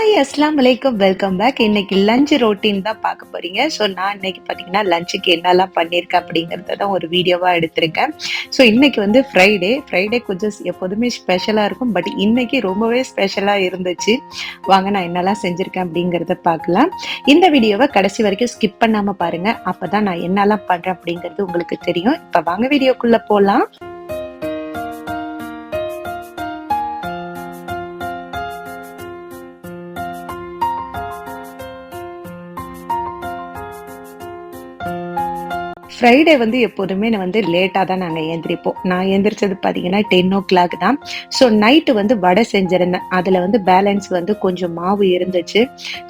Hi அஸ்லாம் வலைக்கம் welcome back இன்னைக்கு லஞ்ச் ரொட்டீன் தான் பார்க்க போறீங்க. ஸோ நான் இன்னைக்கு பார்த்தீங்கன்னா லஞ்சுக்கு என்னெல்லாம் பண்ணியிருக்கேன் அப்படிங்கிறத தான் ஒரு வீடியோவாக எடுத்திருக்கேன். ஸோ இன்னைக்கு வந்து ஃப்ரைடே ஃப்ரைடே கொஞ்சம் எப்போதுமே ஸ்பெஷலாக இருக்கும். பட் இன்னைக்கு ரொம்பவே ஸ்பெஷலாக இருந்துச்சு. வாங்க நான் என்னெல்லாம் செஞ்சுருக்கேன் அப்படிங்கிறத பார்க்கலாம். இந்த வீடியோவை கடைசி வரைக்கும் ஸ்கிப் பண்ணாமல் பாருங்கள் அப்போ தான் நான் என்னெல்லாம் பண்ணுறேன் அப்படிங்கிறது உங்களுக்கு தெரியும். இப்போ வாங்க வீடியோக்குள்ளே போகலாம் ஃப்ரைடே வந்து எப்போதுமே நான் வந்து லேட்டாக தான் நாங்கள் ஏந்திரிப்போம் நான் எந்திரிச்சது பார்த்தீங்கன்னா டென் ஓ கிளாக் தான். ஸோ நைட்டு வந்து வடை செஞ்சுருந்தேன். அதில் வந்து பேலன்ஸ் வந்து கொஞ்சம் மாவு இருந்துச்சு.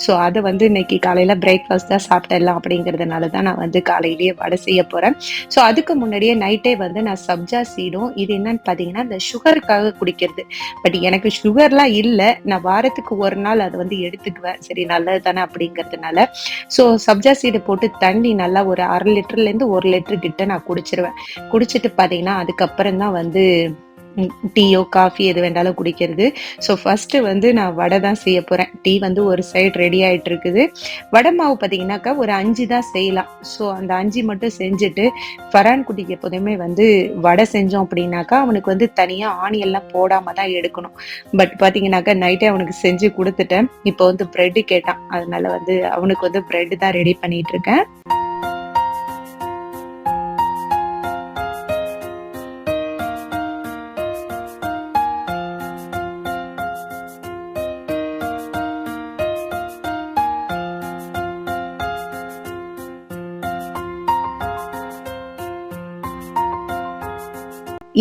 ஸோ அதை வந்து இன்னைக்கு காலையில் பிரேக்ஃபாஸ்ட் தான் சாப்பிடலாம் அப்படிங்கிறதுனால தான் நான் வந்து காலையிலேயே வடை செய்ய போகிறேன் ஸோ அதுக்கு முன்னாடியே நைட்டே வந்து நான் சப்ஜா சீடும். இது என்னன்னு பார்த்தீங்கன்னா இந்த சுகருக்காக குடிக்கிறது. பட் எனக்கு சுகர்லாம் இல்லை. நான் வாரத்துக்கு ஒரு நாள் அதை வந்து எடுத்துக்குவேன். சரி நல்லது தானே அப்படிங்கிறதுனால. ஸோ சப்ஜா சீடை போட்டு தண்ணி நல்லா ஒரு அரை லிட்டர்லேருந்து ஒரு ஒரு லிட்டர் கிட்ட நான் குடிச்சிருவேன். குடிச்சிட்டு பார்த்தீங்கன்னா அதுக்கப்புறம் தான் வந்து டீயோ காஃபி எது வேண்டாலும் குடிக்கிறது. ஸோ ஃபஸ்ட்டு வந்து நான் வடை தான் செய்ய போகிறேன் டீ வந்து ஒரு சைடு ரெடி ஆகிட்டு இருக்குது வடை மாவு பார்த்தீங்கன்னாக்கா ஒரு அஞ்சு தான் செய்யலாம். ஸோ அந்த அஞ்சு மட்டும் செஞ்சுட்டு ஃபரான் குட்டிக்கு எப்போதுமே வந்து வடை செஞ்சோம் அப்படின்னாக்கா அவனுக்கு வந்து தனியாக ஆணியெல்லாம் போடாமல் தான் எடுக்கணும். பட் பார்த்தீங்கன்னாக்கா நைட்டே அவனுக்கு செஞ்சு கொடுத்துட்டேன். இப்போ வந்து ப்ரெட்டு கேட்டான். அதனால வந்து அவனுக்கு வந்து ப்ரெட்டு தான் ரெடி பண்ணிகிட்ருக்கேன்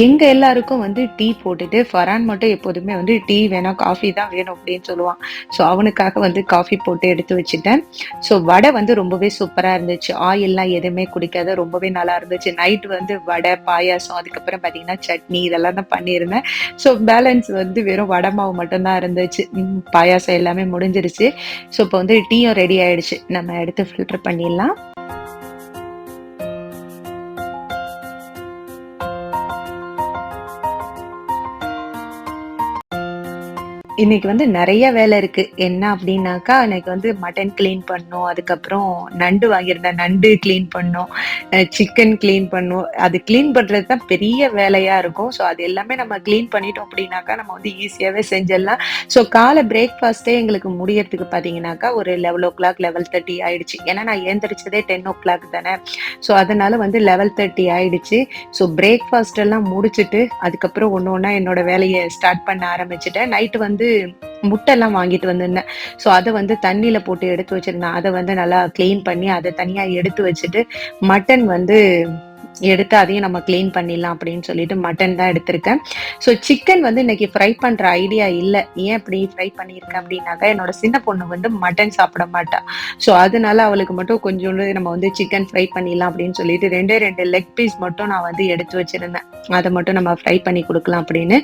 எங்கள் எங்க எல்லாருக்கும் வந்து டீ போட்டுட்டு ஃபரான் மட்டும் எப்போதுமே வந்து டீ வேணும் காஃபி தான் வேணும் அப்படின்னு சொல்லுவான். ஸோ அவனுக்காக வந்து காஃபி போட்டு எடுத்து வச்சுட்டேன். ஸோ வடை வந்து ரொம்பவே சூப்பராக இருந்துச்சு. ஆயில்லாம் எதுவுமே குடிக்காத ரொம்பவே நல்லா இருந்துச்சு. நைட் வந்து வடை பாயாசம் அதுக்கப்புறம் பார்த்தீங்கன்னா சட்னி இதெல்லாம் தான் பண்ணியிருந்தேன். ஸோ பேலன்ஸ் வந்து வெறும் வடை மாவு மட்டும்தான் இருந்துச்சு. பாயாசம் எல்லாமே முடிஞ்சிருச்சு. ஸோ இப்போ வந்து டீயும் ரெடி ஆயிடுச்சு. நம்ம எடுத்து ஃபில்டர் பண்ணிடலாம். இன்னைக்கு வந்து நிறைய வேலை இருக்கு. என்ன அப்படின்னாக்கா எனக்கு வந்து மட்டன் க்ளீன் பண்ணும். அதுக்கப்புறம் நண்டு வாங்கியிருந்தேன். நண்டு க்ளீன் பண்ணும். சிக்கன் க்ளீன் பண்ணும். அது க்ளீன் பண்றது தான் பெரிய வேலையா இருக்கும். ஸோ அது எல்லாமே நம்ம க்ளீன் பண்ணிட்டோம் அப்படின்னாக்கா நம்ம வந்து ஈஸியாவே செஞ்சிடலாம். ஸோ காலை பிரேக்ஃபாஸ்ட்டே எங்களுக்கு முடியறதுக்கு பார்த்தீங்கன்னாக்கா ஒரு level o'clock level thirty ஆயிடுச்சு. ஏன்னா நான் ஏந்திரிச்சதே டென் ஓ கிளாக் தானே. ஸோ அதனால வந்து லெவல் தேர்ட்டி ஆயிடுச்சு. ஸோ பிரேக்ஃபாஸ்ட் எல்லாம் முடிச்சுட்டு அதுக்கப்புறம் ஒன்று ஒன்றா என்னோட வேலையை ஸ்டார்ட் பண்ண ஆரம்பிச்சிட்டேன். நைட்டு வந்து முட்டை எல்லாம் வாங்கிட்டு வந்திருந்தேன். ஸோ அதை வந்து தண்ணியில போட்டு எடுத்து வச்சிருந்தேன். அதை வந்து நல்லா க்ளீன் பண்ணி அதை தனியா எடுத்து வச்சுட்டு மட்டன் வந்து எடுத்து அதையும் நம்ம க்ளீன் பண்ணிடலாம் அப்படின்னு சொல்லிட்டு மட்டன் தான் எடுத்திருக்கேன். ஸோ சிக்கன் வந்து இன்னைக்கு ஃப்ரை பண்ற ஐடியா இல்லை. ஏன் இப்படி ஃப்ரை பண்ணியிருக்கேன் அப்படின்னாக்கா என்னோட சின்ன பொண்ணு வந்து மட்டன் சாப்பிட மாட்டா. ஸோ அதனால அவளுக்கு மட்டும் கொஞ்சோண்டு நம்ம வந்து சிக்கன் ஃப்ரை பண்ணிடலாம் அப்படின்னு சொல்லிட்டு ரெண்டே ரெண்டு லெக் பீஸ் மட்டும் நான் வந்து எடுத்து வச்சிருந்தேன். அதை மட்டும் நம்ம ஃப்ரை பண்ணி கொடுக்கலாம் அப்படின்னு.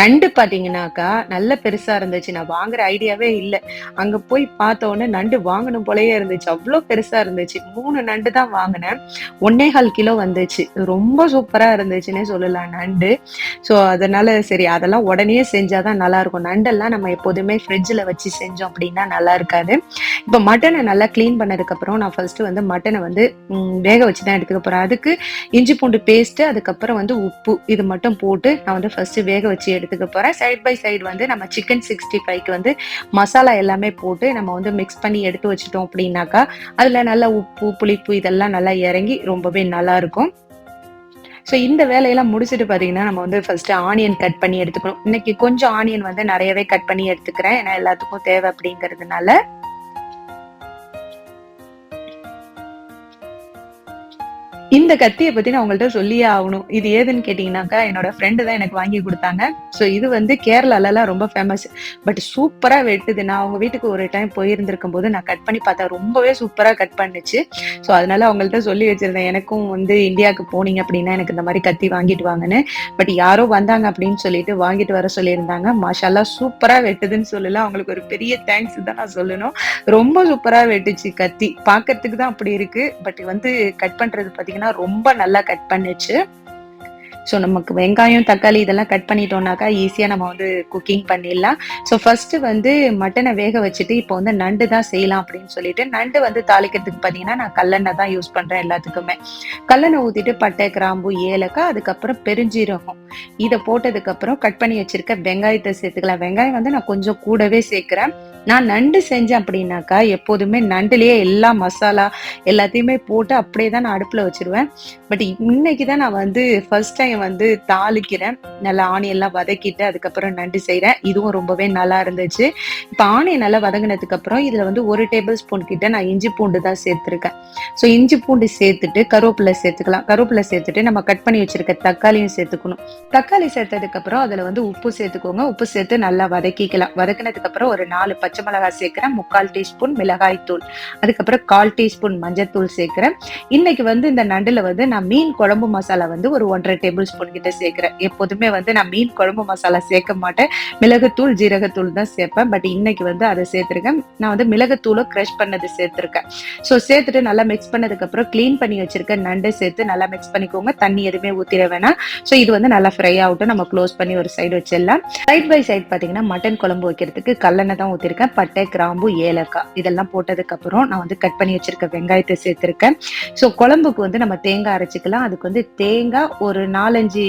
நண்டு பார்த்தீங்கன்னாக்கா நல்ல பெருசா இருந்துச்சு. நான் வாங்குற ஐடியாவே இல்லை. அங்க போய் பார்த்த உடனே நண்டு வாங்கணும் போலயே இருந்துச்சு. அவ்வளோ பெருசா இருந்துச்சு. மூணு நண்டு தான் வாங்கினேன். ஒன்னே கால் கிலோ இருந்துச்சு. ரொம்ப சூப்பராக இருந்துச்சுன்னே சொல்லலாம். நண்டு. ஸோ அதனால சரி அதெல்லாம் உடனே செஞ்சால் தான் நல்லாயிருக்கும். நண்டெல்லாம் நம்ம எப்போதுமே ஃப்ரிட்ஜில் வச்சு செஞ்சோம் அப்படின்னா நல்லா இருக்காது இப்போ மட்டனை நல்லா க்ளீன் பண்ணதுக்கப்புறம் நான் ஃபர்ஸ்ட்டு வந்து மட்டனை வந்து வேக வச்சு தான் எடுத்துக்க போகிறேன் அதுக்கு இஞ்சி பூண்டு பேஸ்ட்டு அதுக்கப்புறம் வந்து உப்பு இது மட்டும் போட்டு நான் வந்து ஃபர்ஸ்ட்டு வேக வச்சு எடுத்துக்க போகிறேன் சைட் பை சைடு வந்து நம்ம சிக்கன் சிக்ஸ்டி ஃபைவ்க்கு வந்து மசாலா எல்லாமே போட்டு நம்ம வந்து மிக்ஸ் பண்ணி எடுத்து வச்சிட்டோம் அப்படின்னாக்கா அதில் நல்லா உப்பு புளிப்பு இதெல்லாம் நல்லா இறங்கி ரொம்பவே நல்லாயிருக்கும். ஸோ இந்த வேலையெல்லாம் முடிச்சுட்டு பார்த்தீங்கன்னா நம்ம வந்து ஃபர்ஸ்ட் ஆனியன் கட் பண்ணி எடுத்துக்கணும். இன்னைக்கு கொஞ்சம் ஆனியன் வந்து நிறையவே கட் பண்ணி எடுத்துக்கிறேன். ஏன்னா எல்லாத்துக்கும் தேவை அப்படிங்கிறதுனால. இந்த கத்தியை பத்தி நான் உங்கள்ட்ட சொல்லியே ஆகணும். இது ஏதுன்னு கேட்டீங்கன்னாக்கா என்னோட ஃப்ரெண்டு தான் எனக்கு வாங்கி கொடுத்தாங்க. ஸோ இது வந்து கேரளாலலாம் ரொம்ப ஃபேமஸ் பட் சூப்பரா வெட்டுது. நான் அவங்க வீட்டுக்கு ஒரு டைம் போயிருந்திருக்கும் போது நான் கட் பண்ணி பார்த்தா ரொம்பவே சூப்பரா கட் பண்ணுச்சு. ஸோ அதனால அவங்கள்ட்ட சொல்லி வச்சிருந்தேன். எனக்கும் வந்து இந்தியாவுக்கு போனீங்க அப்படின்னா எனக்கு இந்த மாதிரி கத்தி வாங்கிட்டு வாங்கன்னு. பட் யாரோ வந்தாங்க அப்படின்னு சொல்லிட்டு வாங்கிட்டு வர சொல்லியிருந்தாங்க. மாஷாலா சூப்பரா வெட்டுதுன்னு சொல்லல. அவங்களுக்கு ஒரு பெரிய தேங்க்ஸ் தான் நான் சொல்லணும். ரொம்ப சூப்பரா வெட்டுச்சு கத்தி. பார்க்கறதுக்கு தான் அப்படி இருக்கு. பட் வந்து கட் பண்றது பார்த்தீங்கன்னா ரொம்ப நல்லா கட் பண்ணுச்சு. ஸோ நமக்கு வெங்காயம் தக்காளி இதெல்லாம் கட் பண்ணிட்டோம்னாக்கா ஈஸியாக நம்ம வந்து குக்கிங் பண்ணிடலாம். ஸோ ஃபர்ஸ்ட் வந்து மட்டனை வேக வச்சுட்டு இப்போ வந்து நண்டு தான் செய்யலாம் அப்படின்னு சொல்லிட்டு நண்டு வந்து தாளிக்கிறதுக்கு பார்த்தீங்கன்னா நான் கல்லெண்ணெய் தான் யூஸ் பண்ணுறேன் எல்லாத்துக்குமே. கல்லெண்ணெய் ஊற்றிட்டு பட்டை கிராம்பு ஏலக்காய் அதுக்கப்புறம் பெருஞ்சீரகம். இதை போட்டதுக்கப்புறம் கட் பண்ணி வச்சிருக்க வெங்காயத்தை சேர்த்துக்கலாம். வெங்காயம் வந்து நான் கொஞ்சம் கூடவே சேர்க்குறேன். நான் நண்டு செஞ்சேன் அப்படின்னாக்கா எப்போதுமே நண்டுலேயே எல்லா மசாலா எல்லாத்தையுமே போட்டு அப்படியே தான் நான் அடுப்பில் வச்சிருவேன். பட் இன்னைக்கு தான் நான் வந்து ஃபர்ஸ்ட் டைம் வந்து தாளிக்கிறேன். நல்லா ஆனியெல்லாம் வதக்கிட்டு அதுக்கப்புறம் நண்டு செய்கிறேன் இதுவும் ரொம்பவே நல்லா இருந்துச்சு. இப்போ ஆனியன் நல்லா வதங்கினதுக்கப்புறம் இதில் வந்து ஒரு டேபிள் ஸ்பூன் கிட்ட நான் இஞ்சி பூண்டு தான் சேர்த்துருக்கேன். ஸோ இஞ்சி பூண்டு சேர்த்துட்டு கருவேப்பிலை சேர்த்துக்கலாம். கருவேப்பிலை சேர்த்துட்டு நம்ம கட் பண்ணி வச்சுருக்க தக்காளியும் சேர்த்துக்கணும். தக்காளி சேர்த்ததுக்கப்புறம் அதில் வந்து உப்பு சேர்த்துக்கோங்க. உப்பு சேர்த்து நல்லா வதக்கிக்கலாம். வதக்கினதுக்கப்புறம் ஒரு நாலு பச்சை பச்சை மிளகாய் சேர்க்குறேன் முக்கால் டீஸ்பூன் மிளகாய் தூள். அதுக்கப்புறம் கால் டீஸ்பூன் மஞ்சத்தூள் சேர்க்குறேன். இன்னைக்கு வந்து இந்த நண்டுல வந்து நான் மீன் குழம்பு மசாலா வந்து ஒரு ஒன்றரை டேபிள் ஸ்பூன் கிட்ட சேர்க்குறேன். எப்போதுமே வந்து நான் மீன் குழம்பு மசாலா சேர்க்க மாட்டேன். மிளகுத்தூள் ஜீரகத்தூள் தான் சேர்ப்பேன். பட் இன்னைக்கு வந்து அதை சேர்த்துருக்கேன். நான் வந்து மிளகுத்தூளை க்ரஷ் பண்ணது சேர்த்துருக்கேன். ஸோ சேர்த்துட்டு நல்லா மிக்ஸ் பண்ணதுக்கு அப்புறம் க்ளீன் பண்ணி வச்சிருக்க நண்டை சேர்த்து நல்லா மிக்ஸ் பண்ணிக்கோங்க. தண்ணி எதுவுமே ஊத்திட வேணாம். ஸோ இது வந்து நல்லா ஃப்ரை ஆகட்டும். நம்ம க்ளோஸ் பண்ணி ஒரு சைடு வச்சிடலாம். சைட் பை சைட் பார்த்தீங்கன்னா மட்டன் குழம்பு வைக்கிறதுக்கு கல்லெண்ணெய் தான் ஊற்றிருக்கேன் பட்டை கிராம்பு ஏலக்காய். இதெல்லாம் போட்டதுக்கு அப்புறம் நான் வந்து கட் பண்ணி வச்சிருக்க வெங்காயத்தை சேர்த்திருக்கேன். ஸோ குழம்புக்கு வந்து நம்ம தேங்காய் அரைச்சிக்கலாம். அதுக்கு வந்து தேங்காய் ஒரு நாலஞ்சு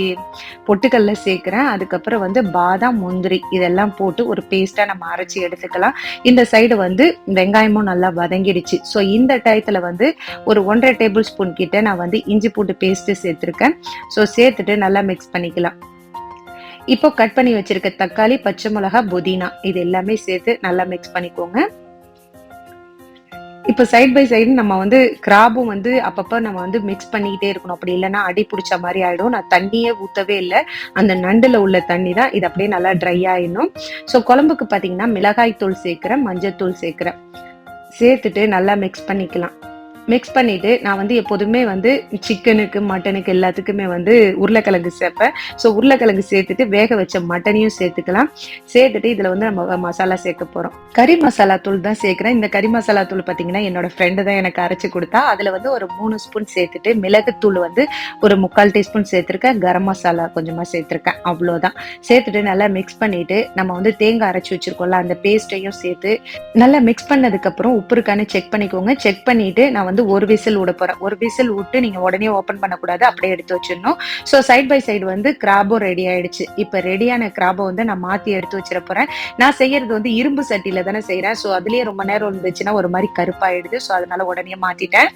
பொட்டுக்கல்ல சேர்க்குறேன். அதுக்கப்புறம் வந்து பாதாம் முந்திரி இதெல்லாம் போட்டு ஒரு பேஸ்டா நம்ம அரைச்சி எடுத்துக்கலாம். இந்த சைடு வந்து வெங்காயமும் நல்லா வதங்கிடுச்சு. ஸோ இந்த டயத்துல வந்து ஒரு ஒன்றரை டேபிள் ஸ்பூன் கிட்ட நான் வந்து இஞ்சி பூண்டு பேஸ்ட் சேர்த்திருக்கேன். ஸோ சேர்த்துட்டு நல்லா மிக்ஸ் பண்ணிக்கலாம். இப்போ கட் பண்ணி வச்சிருக்க தக்காளி பச்சை மிளகா புதினா. இது எல்லாமே சேர்த்து நல்லா மிக்ஸ் பண்ணிக்கோங்க. இப்போ சைட் பை சைடு நம்ம வந்து கிராபும் வந்து அப்பப்போ நம்ம வந்து மிக்ஸ் பண்ணிக்கிட்டே இருக்கணும். அப்படி இல்லைன்னா அடி பிடிச்ச மாதிரி ஆகிடும் நான் தண்ணியே ஊற்றவே இல்லை. அந்த நண்டில் உள்ள தண்ணி தான் இது அப்படியே நல்லா ட்ரை ஆகிடும் ஸோ குழம்புக்கு பார்த்தீங்கன்னா மிளகாய் தூள் சேர்க்குறேன் மஞ்சள் தூள் சேர்க்குறேன். சேர்த்துட்டு நல்லா மிக்ஸ் பண்ணிக்கலாம். மிக்ஸ் பண்ணிட்டு நான் வந்து எப்போதுமே வந்து சிக்கனுக்கு மட்டனுக்கு எல்லாத்துக்குமே வந்து உருளைக்கிழங்கு சேர்ப்பேன். ஸோ உருளைக்கிழங்கு சேர்த்துட்டு வேக வச்ச மட்டனையும் சேர்த்துக்கலாம். சேர்த்துட்டு இதில் வந்து நம்ம மசாலா சேர்க்க போகிறோம் கறி மசாலா தூள் தான் சேர்க்குறேன். இந்த கறி மசாலா தூள் பார்த்தீங்கன்னா என்னோட ஃப்ரெண்டு தான் எனக்கு அரைச்சி கொடுத்தா அதில் வந்து ஒரு மூணு ஸ்பூன் சேர்த்துட்டு மிளகுத்தூள் வந்து ஒரு முக்கால் டீஸ்பூன் சேர்த்துருக்கேன். கரம் மசாலா கொஞ்சமாக சேர்த்துருக்கேன். அவ்வளோதான் சேர்த்துட்டு நல்லா மிக்ஸ் பண்ணிட்டு நம்ம வந்து தேங்காய் அரைச்சி வச்சிருக்கோம்ல அந்த பேஸ்ட்டையும் சேர்த்து நல்லா மிக்ஸ் பண்ணதுக்கப்புறம் உப்பு இருக்கான்னு செக் பண்ணிக்கோங்க. செக் பண்ணிட்டு நான் வந்து ஒரு விசில் விட போறேன். ஒரு விசில் விட்டு நீங்க உடனே ஓப்பன் பண்ணக்கூடாது. அப்படியே எடுத்து வச்சிடணும். ஸோ சைட் பை சைடு வந்து கிராபும் ரெடி ஆயிடுச்சு. இப்போ ரெடியான கிராபை வந்து நான் மாத்தி எடுத்து வச்சிட போறேன். நான் செய்யறது வந்து இரும்பு சட்டியில தானே செய்யறேன் ஸோ அதுலயே ரொம்ப நேரம் இருந்துச்சுன்னா ஒரு மாதிரி கருப்பாயிடுது. ஸோ அதனால உடனே மாத்திட்டேன்.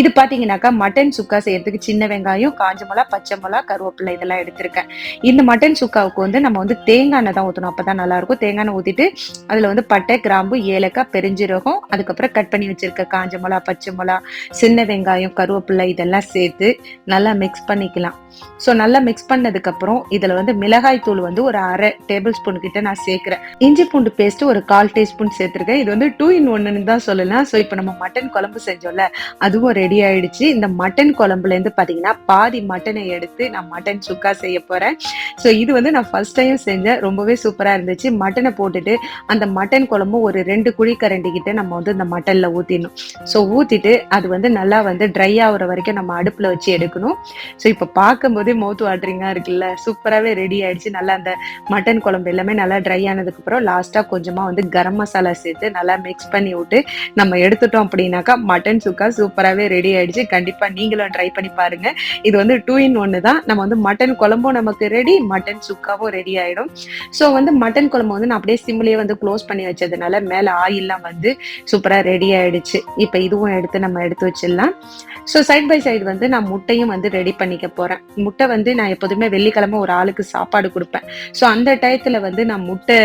இது பாத்தீங்கன்னாக்கா மட்டன் சுக்கா செய்யறதுக்கு சின்ன வெங்காயம் காஞ்ச மிளகா பச்சை மிளகா கருவேப்பிலை இதெல்லாம் எடுத்திருக்கேன். இந்த மட்டன் சுக்காவுக்கு வந்து நம்ம வந்து தேங்காய் எண்ணெய் தான் ஊற்றணும் அப்பதான் நல்லா இருக்கும். தேங்காய் எண்ணெய் ஊத்திட்டு அதுல வந்து பட்டை கிராம்பு ஏலக்காய் பெருஞ்சீரகம் அதுக்கப்புறம் கட் பண்ணி வச்சிருக்க காஞ்ச மிளகா பச்சை மிளகா சின்ன வெங்காயம் கருவேப்பிலை இதெல்லாம் சேர்த்து நல்லா மிக்ஸ் பண்ணிக்கலாம். ஸோ நல்லா மிக்ஸ் பண்ணதுக்கப்புறம் இதில் இதுல வந்து மிளகாய் தூள் வந்து ஒரு அரை டேபிள் ஸ்பூன் கிட்ட நான் சேர்க்குறேன். இஞ்சி பூண்டு பேஸ்ட் ஒரு கால் டீஸ்பூன் சேர்த்திருக்கேன். இது வந்து டூ இன் ஒன்னு தான் சொல்லலாம். ஸோ இப்போ நம்ம மட்டன் குழம்பு செஞ்சோம்ல அதுவும் ரெடி ஆயிடுச்சு. இந்த மட்டன் குழம்புல இருந்து பாதி மட்டனை எடுத்து நான் மட்டன் சுக்கா செய்ய போறேன். ஸோ இது வந்து நான் ஃபர்ஸ்ட் டைம் செஞ்சேன். ரொம்பவே சூப்பராக இருந்துச்சு. மட்டனை போட்டுட்டு அந்த மட்டன் குழம்பு ஒரு ரெண்டு குழி கரண்டி கிட்ட நம்ம வந்து இந்த மட்டன்ல ஊற்றிடணும் ஸோ ஊற்றிட்டு அது வந்து நல்லா வந்து ட்ரை ஆகுற வரைக்கும் நம்ம அடுப்புல வச்சு எடுக்கணும். ஸோ இப்போ பார்க்கும்போதே மவுத் வாட்ரிங்காக இருக்குல்ல? சூப்பராகவே ரெடி ஆயிடுச்சு. நல்லா அந்த மட்டன் குழம்பு எல்லாமே நல்லா ட்ரை ஆனதுக்கு அப்புறம் லாஸ்டா கொஞ்சமா வந்து கரம் மசாலா சேர்த்து நல்லா மிக்ஸ் பண்ணி விட்டு நம்ம எடுத்துட்டோம் அப்படின்னாக்கா மட்டன் சுக்கா சூப்பராகவே ரெடி ஆயிடுச்சு. கண்டிப்பா நீங்களும் ட்ரை பண்ணி பாருங்க. இது வந்து டூ இன் ஒன்னு தான். நம்ம வந்து மட்டன் குழம்பும் நமக்கு ரெடி மட்டன் சுக்காவும் ரெடி ஆயிடும். ஸோ வந்து மட்டன் குழம்பு வந்து நான் அப்படியே சிம்லேயே வந்து க்ளோஸ் பண்ணி வச்சதுனால மேல ஆயில்லாம் வந்து சூப்பரா ரெடி ஆயிடுச்சு. இப்போ இதுவும் எடுத்து நம்ம எடுத்து வச்சிடலாம். ஸோ சைட் பை சைடு வந்து நான் முட்டையும் வந்து ரெடி பண்ணிக்க போகிறேன் முட்டை வந்து நான் எப்போதுமே வெள்ளிக்கிழமை ஒரு ஆளுக்கு சாப்பாடு கொடுப்பேன். ஸோ அந்த டயத்தில் வந்து நான் முட்டை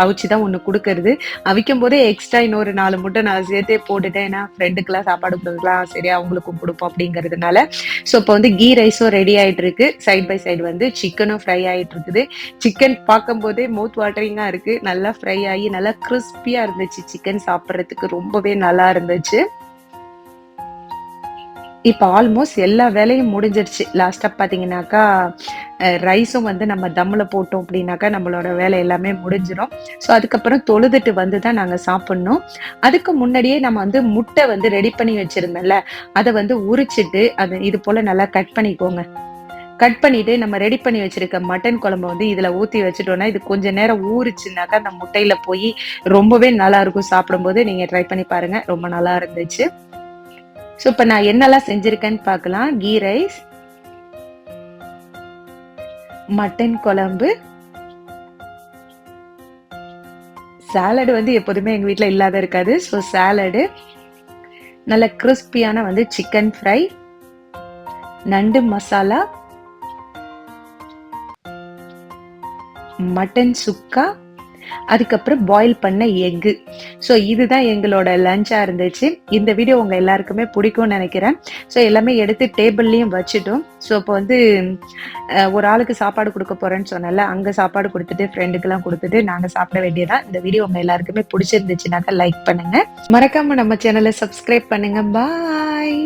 அவிச்சு தான் ஒன்று கொடுக்கறது. அவிக்கும் போதே எக்ஸ்ட்ரா இன்னொரு நாலு முட்டை நான் சேர்த்தே போட்டுட்டேன். ஏன்னா ஃப்ரெண்டுக்கெல்லாம் சாப்பாடு கொடுக்கலாம் சரி அவங்களுக்கும் கொடுப்போம் அப்படிங்கிறதுனால. ஸோ இப்போ வந்து கீ ரைஸும் ரெடி ஆகிட்டு இருக்கு சைட் பை சைடு வந்து சிக்கனும் ஃப்ரை ஆகிட்டு இருக்குது சிக்கன் பார்க்கும்போதே மவுத் வாட்டரிங்காக இருக்குது நல்லா ஃப்ரை ஆகி நல்லா கிறிஸ்பியாக இருந்துச்சு சிக்கன் சாப்பிட்றதுக்கு. ரொம்பவே நல்லா இருந்துச்சு. இப்போ ஆல்மோஸ்ட் எல்லா வேலையும் முடிஞ்சிருச்சு. லாஸ்ட்டாக பார்த்தீங்கன்னாக்கா ரைஸும் வந்து நம்ம தம்மில் போட்டோம் அப்படின்னாக்கா நம்மளோட வேலை எல்லாமே முடிஞ்சிடும் ஸோ அதுக்கப்புறம் தொழுதுட்டு வந்து தான் நாங்கள் சாப்பிட்ணும். அதுக்கு முன்னாடியே நம்ம வந்து முட்டை வந்து ரெடி பண்ணி வச்சுருந்தோம்ல அதை வந்து உரிச்சிட்டு அது இது போல் நல்லா கட் பண்ணிக்கோங்க. கட் பண்ணிட்டு நம்ம ரெடி பண்ணி வச்சிருக்க மட்டன் குழம்பு வந்து இதுல ஊத்தி வச்சுட்டோம்னா இது கொஞ்ச நேரம் ஊறிச்சுனாக்கா அந்த முட்டையில போய் ரொம்பவே நல்லா இருக்கும் சாப்பிடும்போது. நீங்க ட்ரை பண்ணி பாருங்க ரொம்ப நல்லா இருந்துச்சு. ஸோ இப்போ நான் என்னெல்லாம் செஞ்சுருக்கேன்னு பார்க்கலாம். கீ ரைஸ் மட்டன் குழம்பு சாலடு வந்து எப்போதுமே எங்கள் வீட்டில் இல்லாத இருக்காது. ஸோ சாலடு நல்ல கிறிஸ்பியான வந்து சிக்கன் ஃப்ரை நண்டு மசாலா மட்டன் சுக்கா அதுக்கப்புறம் பாயில் பண்ண எக்கு ஸோ இதுதான் எங்களோட லஞ்சாக இருந்துச்சு. இந்த வீடியோ உங்கள் எல்லாருக்குமே பிடிக்கும்னு நினைக்கிறேன். ஸோ எல்லாமே எடுத்து டேபிள்லேயும் வச்சுட்டோம். ஸோ இப்போ வந்து ஒரு ஆளுக்கு சாப்பாடு கொடுக்க போகிறேன்னு சொன்னால அங்கே சாப்பாடு கொடுத்துட்டு ஃப்ரெண்டுக்கெல்லாம் கொடுத்துட்டு நாங்கள் சாப்பிட வேண்டியதான் இந்த வீடியோ உங்கள் எல்லாருக்குமே பிடிச்சிருந்துச்சுனாக்கா லைக் பண்ணுங்கள் மறக்காமல் நம்ம சேனலை சப்ஸ்கிரைப் பண்ணுங்கள் பாய்